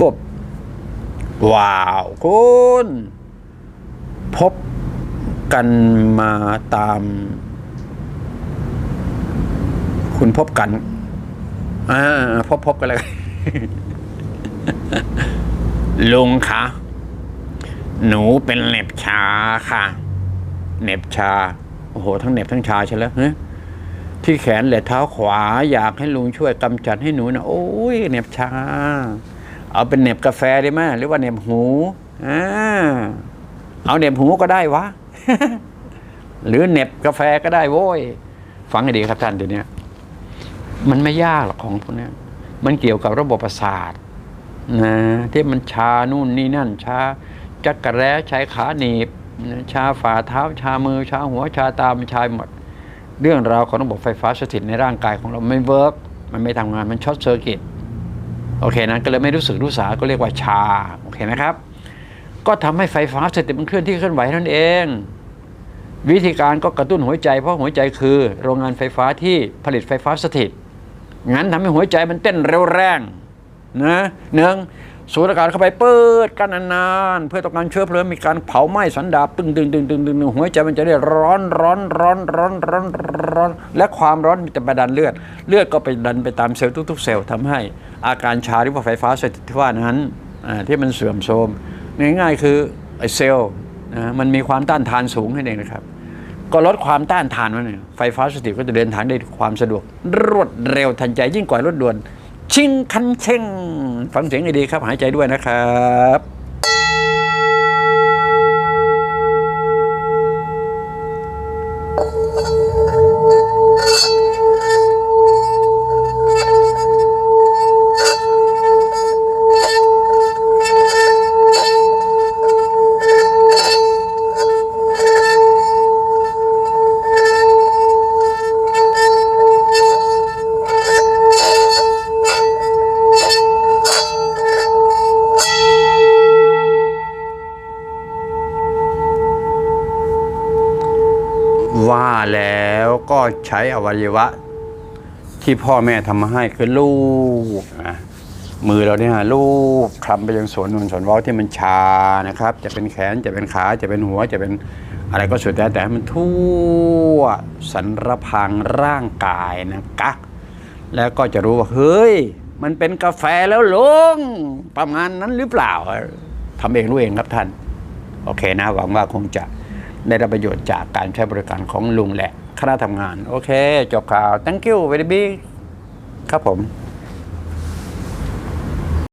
ปุ๊บ ว้าว คุณ พบกันมาตาม คุณพบกันอ่าพบพบกันเลยลุงคะ หนูเป็นเหน็บชาค่ะเหน็บชา โอ้โห ทั้งเหน็บทั้งชาใช่แล้วเฮ้ยที่แขนและเท้าขวาอยากให้ลุงช่วยกำจัดให้หนูนะโอ้ยเหน็บชา เอาเป็นเน็บกาแฟได้ไหมหรือว่าเน็บหูอ่าเอาเน็บหูก็ได้วะ หรือเน็บกาแฟก็ได้โว้ย ฟังให้ดีครับท่านเดี๋ยวนี้มันไม่ยากหรอกของพวกนี้มันเกี่ยวกับระบบประสาทนะที่มันชานู่นนี่นั่น ชาจักระแร้ชายขาหนีบชาฝ่าเท้าชามือชาหัวชาตามันชาหมด เรื่องราวของระบบไฟฟ้าสถิตในร่างกายของเราไม่เวิร์กมันไม่ทำงานมันช็อตเซอร์กิต โอเคนะก็เลยไม่รู้สึกรู้สาก็เรียกว่าชาโอเคนะครับ ก็ทำให้ไฟฟ้าสถิตมันเคลื่อนที่เคลื่อนไหวนั่นเอง วิธีการก็กระตุ้นหัวใจ เพราะหัวใจคือ โรงงานไฟฟ้าที่ผลิตไฟฟ้าสถิตงั้นทำให้หัวใจมันเต้นเร็วแรงนะหนึ่งสูดอากาศเข้าไปเปิดกันนานๆเพื่อต้องการเชื้อเพลิงมีการเผาไหม้สันดาบตึงตึงตึงตึงตึงตึงหัวใจมันจะได้ร้อนร้อนร้อนร้อนร้อนร้อนและความร้อนมันจะไปดันเลือด เลือดก็ไปดันไปตามเซลล์ทุกๆ เซลล์ทำให้ อาการชาหรือว่าไฟฟ้าสถิตที่ว่านั้นที่มันเสื่อมโทรมง่ายๆคือไอเซลล์นะมันมีความต้านทานสูงนั่นเองนะครับ ก็ลดความต้านทานมันเนี่ยไฟฟ้าสถิตก็จะเดินทางได้ความสะดวก รวดเร็วทันใจยิ่งกว่ารถด่วน ชิงคันเช่ง ฟังเสียงให้ดีครับ หายใจด้วยนะครับ ว่าแล้วก็ใช้อวัยวะ ที่พ่อแม่ทำมาให้คือลูกนะมือเราเนี่ยลูกคลำไปยังส่วนนูนส่วนเว้าที่มันชานะครับ จะเป็นแขนจะเป็นขาจะเป็นหัวจะเป็นอะไรก็สุดแต่แต่ให้มันทั่วสันรพังร่างกายนะกะแล้วก็จะรู้ว่าเฮ้ย มันเป็นกาแฟแล้วลุงประมาณนั้นหรือเปล่าทำเองรู้เองครับท่าน โอเคนะ หวังว่าคงจะ ได้รับประโยชน์จากการใช้บริการของลุงและคณะทำงาน โอเค จบข่าว thank you very big ครับผม